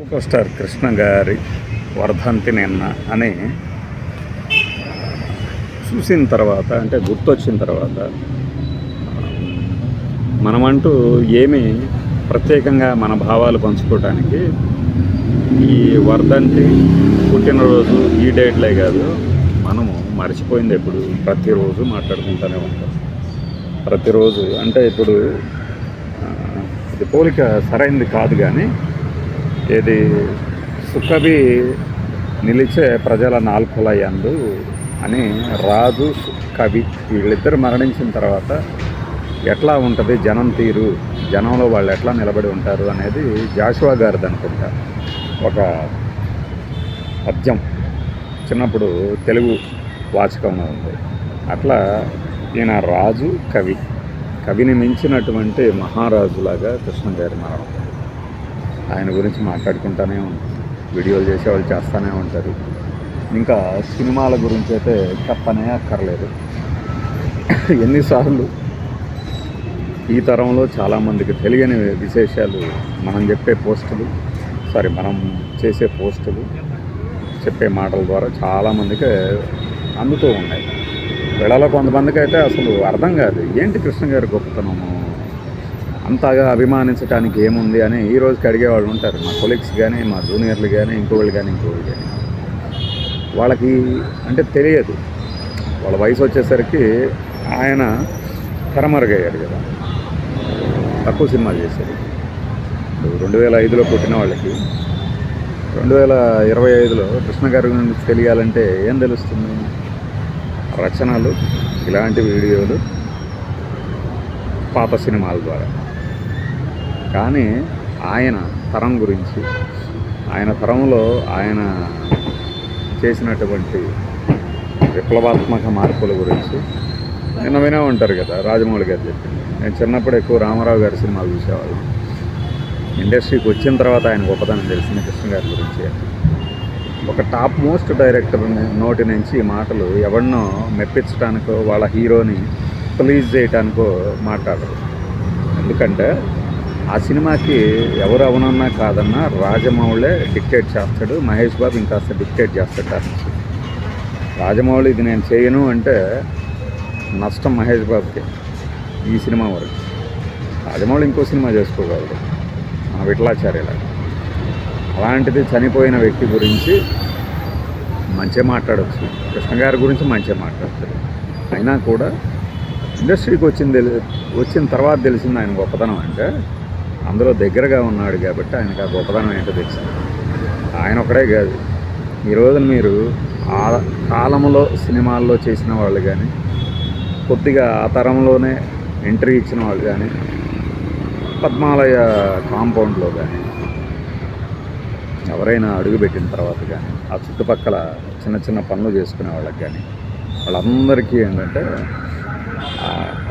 Super star Krishna గారి వర్ధంతి నిన్న అని చూసిన తర్వాత అంటే గుర్తొచ్చిన తర్వాత మనమంటూ ఏమి ప్రత్యేకంగా మన భావాలు పంచుకోవటానికి ఈ వర్ధంతి పుట్టినరోజు ఈ డేట్లే కాదు మనము మర్చిపోయింది ఎప్పుడు ప్రతిరోజు మాట్లాడుకుంటూనే ఉంటాం. ప్రతిరోజు అంటే ఇప్పుడు ఇది పోలిక సరైనది కాదు కానీ ఇది సుఖవి నిలిచే ప్రజల నాల్కులయందు అని రాజు కవి వీళ్ళిద్దరు మరణించిన తర్వాత ఎట్లా ఉంటుంది జనం తీరు? జనంలో వాళ్ళు ఎట్లా నిలబడి ఉంటారు అనేది జాషువా గారిది అనుకుంటా. ఒక పద్యం. చిన్నప్పుడు తెలుగు వాచకంలో ఉంది. అట్లా ఈయన రాజు కవి. కవిని మించినటువంటి మహారాజులాగా కృష్ణ గారి మరణం ఆయన గురించి మాట్లాడుకుంటూనే ఉంటాం. వీడియోలు చేసేవాళ్ళు చేస్తూనే ఉంటారు. ఇంకా సినిమాల గురించి అయితే చెప్పనే అక్కర్లేదు. ఎన్నిసార్లు ఈ తరంలో చాలామందికి తెలియని విశేషాలు మనం చెప్పే పోస్టులు సారీ మనం చేసే పోస్టులు చెప్పే మాటల ద్వారా చాలామందికి అందుతూ ఉన్నాయి. వీళ్ళలో కొంతమందికి అయితే అసలు అర్థం కాదు. ఏంటి కృష్ణ గారి గొప్పతనము? అంతగా అభిమానించడానికి ఏముంది అని ఈ రోజుకి అడిగేవాళ్ళు ఉంటారు. మా కొలీగ్స్ కానీ మా జూనియర్లు కానీ ఇంకోళ్ళు కానీ ఇంకోళ్ళు కానీ వాళ్ళకి అంటే తెలియదు. వాళ్ళ వయసు వచ్చేసరికి ఆయన తెరమరుగయ్యాడు కదా. తక్కువ సినిమాలు చేశారు రెండు వేల ఐదులో పుట్టిన వాళ్ళకి రెండు వేల ఇరవై ఐదులో కృష్ణ గారి గురించి తెలియాలంటే ఏం తెలుస్తుంది? రచనలు ఇలాంటి వీడియోలు పాత సినిమాల ద్వారా. కానీ ఆయన తరం గురించి ఆయన తరంలో ఆయన చేసినటువంటి విప్లవాత్మక మార్పుల గురించి నిన్న వినే ఉంటారు కదా రాజమౌళి గారు చెప్పింది. నేను చిన్నప్పుడు ఎక్కువ రామారావు గారి సినిమాలు చూసేవాళ్ళం. ఇండస్ట్రీకి వచ్చిన తర్వాత ఆయన గొప్పతనం తెలిసింది కృష్ణ గారి గురించి. ఒక టాప్ మోస్ట్ డైరెక్టర్ నోటి నుంచి ఈ మాటలు ఎవరినో మెప్పించడానికో వాళ్ళ హీరోని ప్లీజ్ చేయటానికో మాట్లాడరు. ఎందుకంటే ఆ సినిమాకి ఎవరు అవునన్నా కాదన్నా రాజమౌళే డిక్టేట్ చేస్తాడు మహేష్ బాబు ఇంకాస్త డిక్టేట్ చేస్తాడు దాని రాజమౌళి ఇది నేను చేయను అంటే నష్టం మహేష్ బాబుకి ఈ సినిమా వరకు. రాజమౌళి ఇంకో సినిమా చేసుకోగలడు మన విఠలాచార్యలా అలాంటిది చనిపోయిన వ్యక్తి గురించి మంచిగా మాట్లాడవచ్చు కృష్ణ గారి గురించి మంచిగా మాట్లాడతారు అయినా కూడా ఇండస్ట్రీకి వచ్చింది వచ్చిన తర్వాత తెలిసింది ఆయన గొప్పతనం అంటే అందులో దగ్గరగా ఉన్నాడు కాబట్టి ఆయనకు ఆ గొప్పతనం ఏంటో తెలిసింది ఆయన ఒకడే కాదు. ఈ రోజున మీరు ఆ కాలంలో సినిమాల్లో చేసిన వాళ్ళు కానీ కొద్దిగా ఆ తరంలోనే ఎంట్రీ ఇచ్చిన వాళ్ళు కానీ పద్మాలయ కాంపౌండ్లో కానీ ఎవరైనా అడుగుపెట్టిన తర్వాత కానీ ఆ చుట్టుపక్కల చిన్న చిన్న పనులు చేసుకునే వాళ్ళకి కానీ వాళ్ళందరికీ ఏంటంటే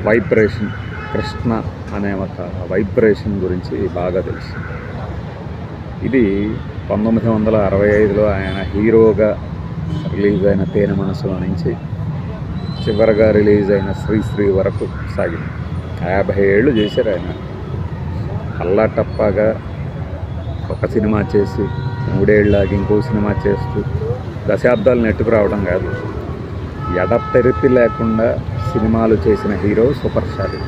వైబ్రేషన్ కృష్ణ అనే ఒక వైబ్రేషన్ గురించి బాగా తెలుసు. ఇది పంతొమ్మిది వందల అరవై ఐదులో ఆయన హీరోగా రిలీజ్ అయిన తేనె మనసులో నుంచి చివరగా రిలీజ్ అయిన శ్రీశ్రీ వరకు సాగింది. యాభై ఏళ్ళు చేశారు ఆయన. అల్లా టప్పాగా ఒక సినిమా చేసి మూడేళ్ళకి ఇంకో సినిమా చేస్తూ దశాబ్దాలు నెట్టుకు రావడం కాదు ఎడతెరిపి లేకుండా సినిమాలు చేసిన హీరో సూపర్ స్టార్.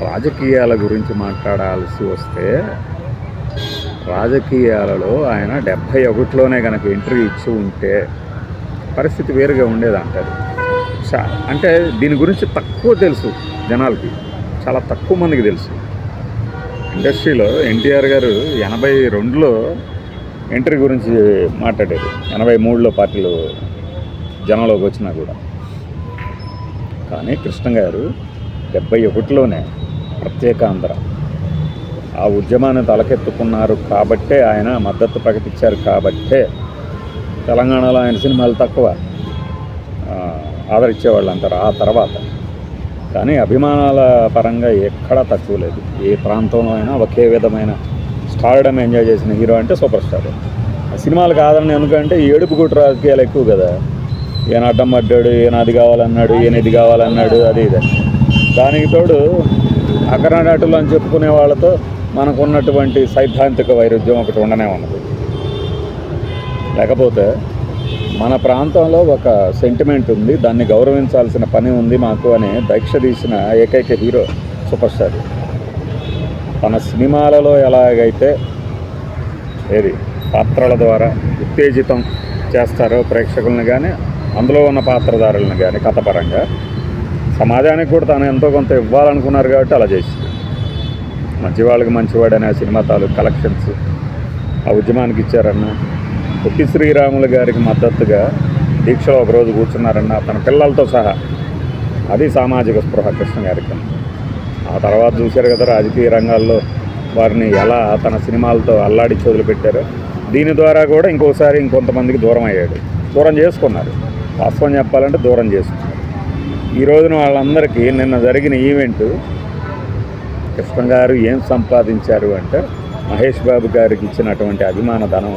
రాజకీయాల గురించి మాట్లాడాల్సి వస్తే రాజకీయాలలో ఆయన డెబ్భై ఒకటిలోనే కనుక ఎంట్రీ ఇచ్చి ఉంటే పరిస్థితి వేరుగా ఉండేది అంటారు చా- అంటే దీని గురించి తక్కువ తెలుసు జనాలకి చాలా తక్కువ మందికి తెలుసు. ఇండస్ట్రీలో ఎన్టీఆర్ గారు ఎనభై రెండులో ఎంట్రీ గురించి మాట్లాడారు. ఎనభై మూడులో పార్టీలు జనంలోకి వచ్చినా కూడా. కానీ కృష్ణ గారు డెబ్బై ఒకటిలోనే ప్రత్యేకాంధ్ర ఆ ఉద్యమాన్ని తలకెత్తుకున్నారు కాబట్టే ఆయన మద్దతు ప్రకటించారు కాబట్టే తెలంగాణలో ఆయన సినిమాలు తక్కువ ఆదరించేవాళ్ళు అంటారు ఆ తర్వాత. కానీ అభిమానాల పరంగా ఎక్కడా తక్కువ లేదు. ఏ ప్రాంతంలో అయినా ఒకే విధమైన స్టార్డమ్ ఎంజాయ్ చేసిన హీరో అంటే సూపర్ స్టార్. ఆ సినిమాలు కాదని ఎందుకంటే ఈ ఏడుపు గుట్టు రాజకీయాలు ఎక్కువ కదా. ఈయన అడ్డం పడ్డాడు ఈయన అది కావాలన్నాడు ఈయన ఇది కావాలన్నాడు అది ఇది దానికి తోడు అగ్రనటులు అని చెప్పుకునే వాళ్ళతో మనకు ఉన్నటువంటి సైద్ధాంతిక వైరుధ్యం ఒకటి ఉండనే ఉన్నది. లేకపోతే మన ప్రాంతంలో ఒక సెంటిమెంట్ ఉంది దాన్ని గౌరవించాల్సిన పని ఉంది మాకు అని దీక్ష తీసిన ఏకైక హీరో సూపర్ స్టార్. తన సినిమాలలో ఎలాగైతే ఏది పాత్రల ద్వారా ఉత్తేజితం చేస్తారో ప్రేక్షకులను కానీ అందులో ఉన్న పాత్రధారులను కానీ కథపరంగా సమాజానికి కూడా తాను ఎంతో కొంత ఇవ్వాలనుకున్నారు కాబట్టి అలా చేసింది. మంచివాళ్ళకి మంచివాడనే మంచివాడు అనే సినిమా తాలూకు కలెక్షన్స్ ఆ ఉద్యమానికి ఇచ్చారన్న. పుట్టి శ్రీరాములు గారికి మద్దతుగా దీక్షలో ఒకరోజు కూర్చున్నారన్న తన పిల్లలతో సహా. అది సామాజిక స్పృహ కృష్ణ గారికి. ఆ తర్వాత చూశారు కదా రాజకీయ రంగాల్లో వారిని ఎలా తన సినిమాలతో అల్లాడి వదిలిపెట్టారో దీని ద్వారా కూడా ఇంకోసారి ఇంకొంతమందికి దూరం అయ్యాడు. దూరం చేసుకున్నారు. వాస్తవం చెప్పాలంటే దూరం చేసుకున్నారు. ఈ రోజున వాళ్ళందరికీ నిన్న జరిగిన ఈవెంట్ కృష్ణ గారు ఏం సంపాదించారు అంటే మహేష్ బాబు గారికి ఇచ్చినటువంటి అభిమాన ధనం.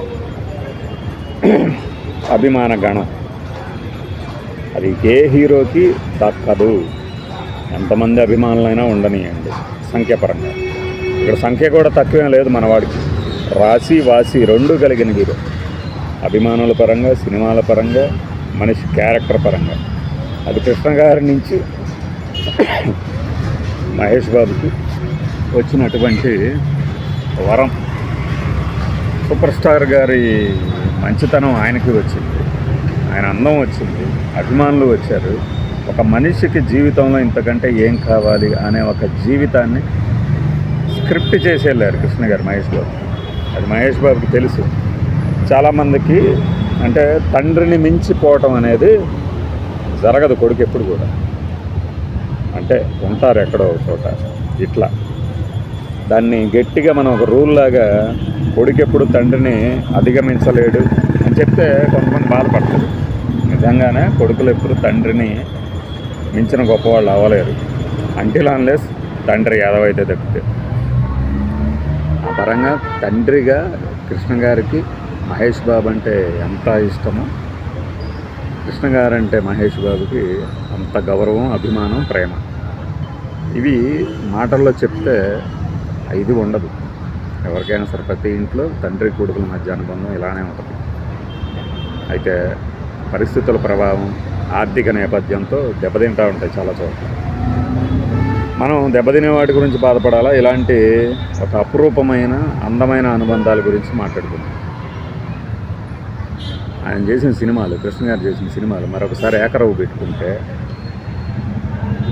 అభిమాన గణం. అది ఏ హీరోకి దక్కదు. ఎంతమంది అభిమానులైనా ఉండనియండి సంఖ్యాపరంగా. ఇక్కడ సంఖ్య కూడా తక్కువేం లేదు మనవాడికి రాసి వాసి రెండు కలిగిన హీరో. అభిమానుల పరంగా సినిమాల పరంగా మనిషి క్యారెక్టర్ పరంగా. అది కృష్ణ గారి నుంచి మహేష్ బాబుకి వచ్చినటువంటి వరం. సూపర్ స్టార్ గారి మంచితనం ఆయనకి వచ్చింది. ఆయన అందం వచ్చింది అభిమానులు వచ్చారు. ఒక మనిషికి జీవితంలో ఇంతకంటే ఏం కావాలి అనే ఒక జీవితాన్ని స్క్రిప్ట్ చేసి వెళ్ళారు కృష్ణ గారు మహేష్ బాబు. అది మహేష్ బాబుకి తెలుసు. చాలామందికి అంటే తండ్రిని మించిపోవటం అనేది జరగదు కొడుకు ఎప్పుడు కూడా. అంటే ఉంటారు ఎక్కడో ఒక చోట ఇట్లా. దాన్ని గట్టిగా మనం ఒక రూల్ లాగా కొడుకెప్పుడు తండ్రిని అధిగమించలేడు అని చెప్తే కొంతమంది బాధపడతారు. నిజంగానే కొడుకులు ఎప్పుడు తండ్రిని మించిన గొప్పవాళ్ళు అవ్వలేరు. అంటిల్ అన్లెస్ తండ్రి యాదవైతే తప్పితే. ఆ పరంగా తండ్రిగా కృష్ణ గారికి మహేష్ బాబు అంటే ఎంత ఇష్టమో కృష్ణ గారు అంటే మహేష్ బాబుకి అంత గౌరవం అభిమానం ప్రేమ. ఇవి మాటల్లో చెప్తే ఇది ఉండదు. ఎవరికైనా సరే ప్రతి ఇంట్లో తండ్రి కొడుకుల మధ్య అనుబంధం ఇలానే ఉంటుంది. అయితే పరిస్థితుల ప్రభావం ఆర్థిక నేపథ్యంతో దెబ్బతింటూ ఉంటాయి చాలా చోట్ల. మనం దెబ్బతినే వాటి గురించి బాధపడాలా? ఇలాంటి ఒక అపురూపమైన అందమైన అనుబంధాల గురించి మాట్లాడుకుందాం. ఆయన చేసిన సినిమాలు కృష్ణ గారు చేసిన సినిమాలు మరొకసారి ఏకరవు పెట్టుకుంటే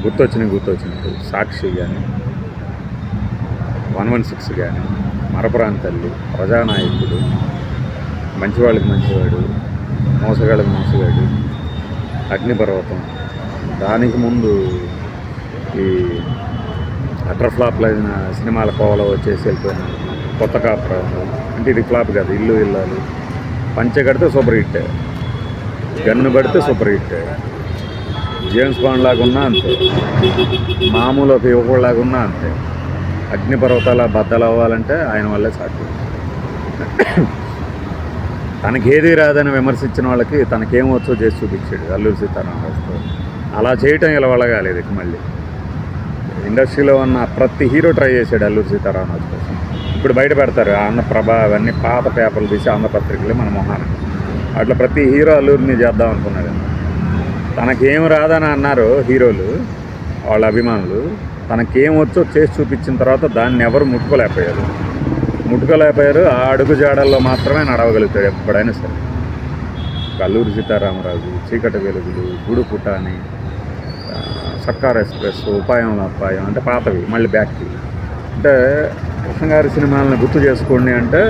గుర్తొచ్చినవి గుర్తొచ్చినట్టు. సాక్షి కానీ వన్ వన్ సిక్స్ కానీ మరపురాని తల్లి ప్రజానాయకుడు మంచివాళ్ళకి మంచివాడు మోసగాళ్ళకి మోసగాడు అగ్నిపర్వతం. దానికి ముందు ఈ అటర్ ఫ్లాప్లు అయిన సినిమాల కోవలో వచ్చేసి వెళ్ళిపోయిన కొత్త కాపురం అంటే ఇది ఫ్లాప్ కాదు ఇల్లు ఇల్లాలు. పంచె కడితే సూపర్ హిట్. గన్ను పడితే సూపర్ హిట్. జేమ్స్ బాండ్ లాగా ఉన్నా అంతే. మామూలు ఒక యువకుడు ఉన్నా అంతే. అగ్నిపర్వతాల బద్దలు అవ్వాలంటే ఆయన వల్లే సాధ్యం. తనకేది రాదని విమర్శించిన వాళ్ళకి తనకేమొచ్చో చేసి చూపించాడు అల్లూరి సీతారామరాజుతో అలా చేయటం ఇలా వల్ల మళ్ళీ. ఇండస్ట్రీలో ఉన్న ప్రతి హీరో ట్రై చేశాడు అల్లూరి సీతారామరాజు కోసం. ఇప్పుడు బయట పెడతారు. ఆంధ్రప్రభ అవన్నీ పాత పేపర్లు తీసి ఆంధ్రపత్రికలు మన మొహాన. అట్లా ప్రతి హీరో అల్లూరిని చేద్దాం అనుకున్నాడు. తనకేం రాదని అన్నారు హీరోలు వాళ్ళ అభిమానులు. తనకేం వచ్చో చేసి చూపించిన తర్వాత దాన్ని ఎవరు ముట్టుకోలేకపోయారు. ముట్టుకోలేకపోయారు. ఆ అడుగు జాడల్లో మాత్రమే నడవగలుగుతాడు ఎప్పుడైనా సరే. కల్లూరు సీతారామరాజు చీకటి వెలుగులు గుడు పుటాని సర్కార్ ఎక్స్ప్రెస్ ఉపాయం అపాయం అంటే పాతవి మళ్ళీ బ్యాక్కి. అంటే కృష్ణ గారి సినిమాలను గుర్తు చేసుకోండి అంటే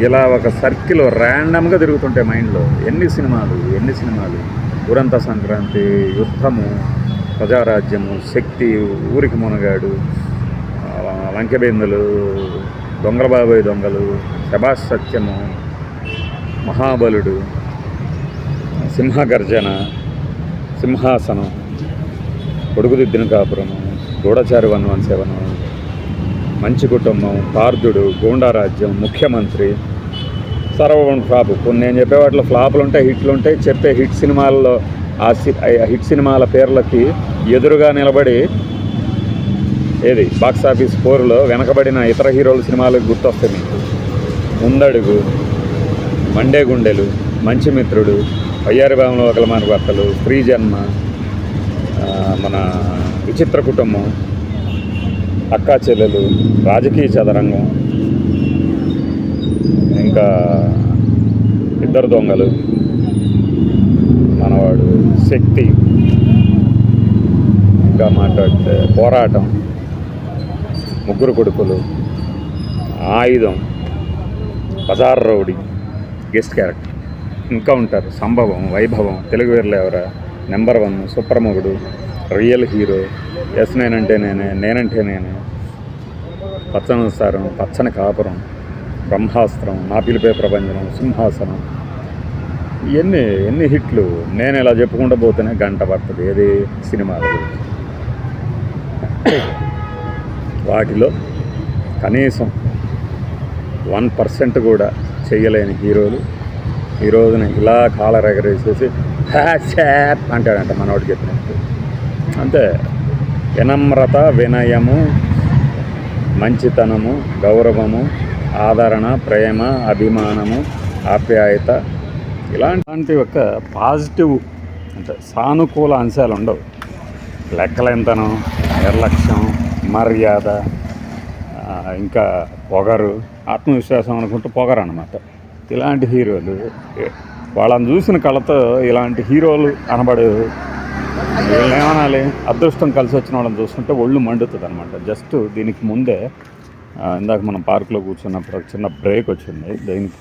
ఇలా ఒక సర్కిల్ ర్యాండమ్గా తిరుగుతుంటాయి మైండ్లో ఎన్ని సినిమాలు ఎన్ని సినిమాలు? దురంత సంక్రాంతి యుద్ధము ప్రజారాజ్యము శక్తి ఊరికి మునగాడు ఆ, దొంగల బాబాయ్ దొంగలు శభాష్ సత్యము మహాబలుడు సింహగర్జన సింహాసనం కొడుకుదిద్దిన కాపురము గూఢచారి వన్ వన్ సెవెన్ మంచి కుటుంబం పార్థుడు గూండారాజ్యం ముఖ్యమంత్రి సర్వగుణ ఫ్లాప్. కొన్ని నేను చెప్పే వాటిలో ఫ్లాపులు ఉంటాయి హిట్లు ఉంటాయి. చెప్పే హిట్ సినిమాల్లో ఆ సి- హిట్ సినిమాల పేర్లకి ఎదురుగా నిలబడి ఏది? బాక్స్ ఆఫీస్ ఫోర్లో వెనకబడిన ఇతర హీరోల సినిమాలకు గుర్తొస్తాయి మీకు. ముందడుగు మండే గుండెలు మంచి మిత్రుడు అయ్యారి భావంలో ఒకల మాన భర్తలు స్త్రీ జన్మ మన విచిత్ర కుటుంబం అక్కా చెల్లెలు రాజకీయ చదరంగం ఇంకా ఇద్దరు దొంగలు మనవాడు శక్తి ఇంకా మాట్లాడితే పోరాటం ముగ్గురు కొడుకులు ఆయుధం బజార్ రౌడీ గెస్ట్ క్యారెక్టర్. ఇంకా ఉంటారు సంభవం వైభవం తెలుగు వీరులు ఎవరా? నెంబర్ వన్ సూపర్ మొగుడు రియల్ హీరో. ఎస్ నేనంటే నేనే నేనంటే నేనే. పచ్చని సారం పచ్చని కాపురం బ్రహ్మాస్త్రం నా పిలిపే ప్రపంచం సింహాసనం. ఇవన్నీ ఎన్ని హిట్లు. నేను ఇలా చెప్పుకుంటూ పోతేనే గంట పడుతుంది ఏది సినిమాలు. వాటిలో కనీసం వన్ పర్సెంట్ కూడా చేయలేని హీరోలు. ఈ రోజున ఇలా కాలర్ ఎగరేసేసి హ్యాట్ అంటాడంట మనవాడు చెప్పినట్టు. అంతే వినమ్రత వినయము మంచితనము గౌరవము ఆదరణ ప్రేమ అభిమానము ఆప్యాయత ఇలాంటి ఒక పాజిటివ్ అంటే సానుకూల అంశాలు ఉండవు. లెక్కలెంతనం నిర్లక్ష్యం మర్యాద ఇంకా పొగరు ఆత్మవిశ్వాసం అనుకుంటూ పొగరు అనమాట ఇలాంటి హీరోలు వాళ్ళని చూసిన కళతో ఇలాంటి హీరోలు అనబడు వీళ్ళని ఏమనాలి? అదృష్టం కలిసి వచ్చిన వాళ్ళని చూస్తుంటే ఒళ్ళు మండుతుంది అనమాట జస్ట్ దీనికి ముందే ఇందాక మనం పార్కులో కూర్చున్నప్పుడు ఒక చిన్న బ్రేక్ వచ్చింది. దీనికి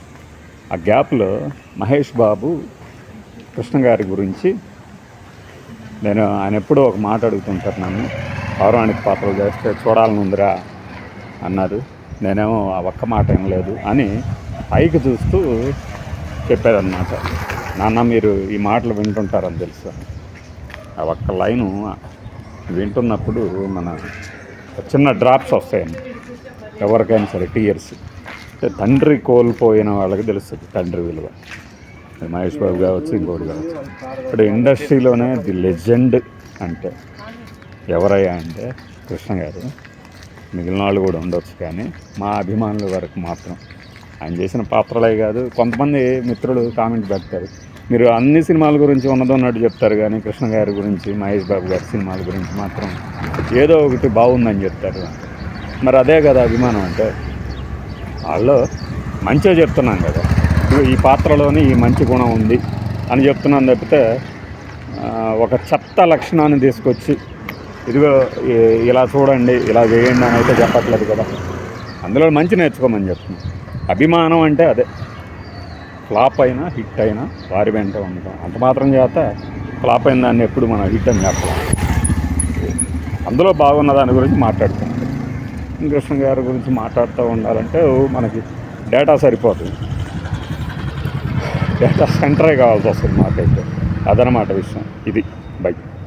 ఆ గ్యాప్లో మహేష్ బాబు కృష్ణ గారి గురించి నేను ఆయన ఎప్పుడూ ఒక మాట అడుగుతుంటారు నన్ను. పౌరాణిక పాత్రలు చేస్తే చూడాలని ఉందిరా అన్నారు. నేనేమో ఆ ఒక్క మాట ఏం లేదు అని పైకి చూస్తూ చెప్పారనమాట నాన్న మీరు ఈ మాటలు వింటుంటారని తెలుసు. ఆ ఒక్క లైను వింటున్నప్పుడు మన చిన్న డ్రాప్స్ వస్తాయండి. ఎవరికైనా సరే టీయర్స్. అంటే తండ్రి కోల్పోయిన వాళ్ళకి తెలుస్తుంది తండ్రి విలువ. మహేష్ బాబు కావచ్చు ఇంకోటి కావచ్చు. ఇప్పుడు ఇండస్ట్రీలోనే ది లెజెండ్ అంటే ఎవరయ్యా అంటే కృష్ణ గారు. మిగిలిన వాళ్ళు కూడా ఉండొచ్చు కానీ మా అభిమానుల వరకు మాత్రం. ఆయన చేసిన పాత్రలే కాదు. కొంతమంది మిత్రులు కామెంట్ పెడతారు. మీరు అన్ని సినిమాల గురించి ఉన్నదో ఉన్నట్టు చెప్తారు కానీ కృష్ణ గారి గురించి మహేష్ బాబు గారి సినిమాల గురించి మాత్రం ఏదో ఒకటి బాగుందని చెప్తారు. మరి అదే కదా అభిమానం అంటే వాళ్ళు మంచిగా చెప్తున్నాం కదా. ఈ పాత్రలోనే ఈ మంచి గుణం ఉంది అని చెప్తున్నాను తప్పితే ఒక చెత్త లక్షణాన్ని తీసుకొచ్చి ఇదిగో ఇలా చూడండి ఇలా చేయండి అని అయితే చెప్పట్లేదు కదా. అందులో మంచి నేర్చుకోమని చెప్తున్నాను అభిమానం అంటే అదే. ఫ్లాప్ అయినా హిట్ అయినా వారి వెంట ఉండటం. అంత మాత్రం చేత ఫ్లాప్ అయిన దాన్ని ఎప్పుడు మనం హిట్ అని చెప్పలేం. అందులో బాగున్న దాని గురించి మాట్లాడుతాం కృష్ణ గారి గురించి మాట్లాడుతూ ఉండాలంటే మనకి డేటా సరిపోతుంది. డేటా సెంటరే కావాల్సి వస్తుంది మాకైతే. అదనమాట విషయం. ఇది.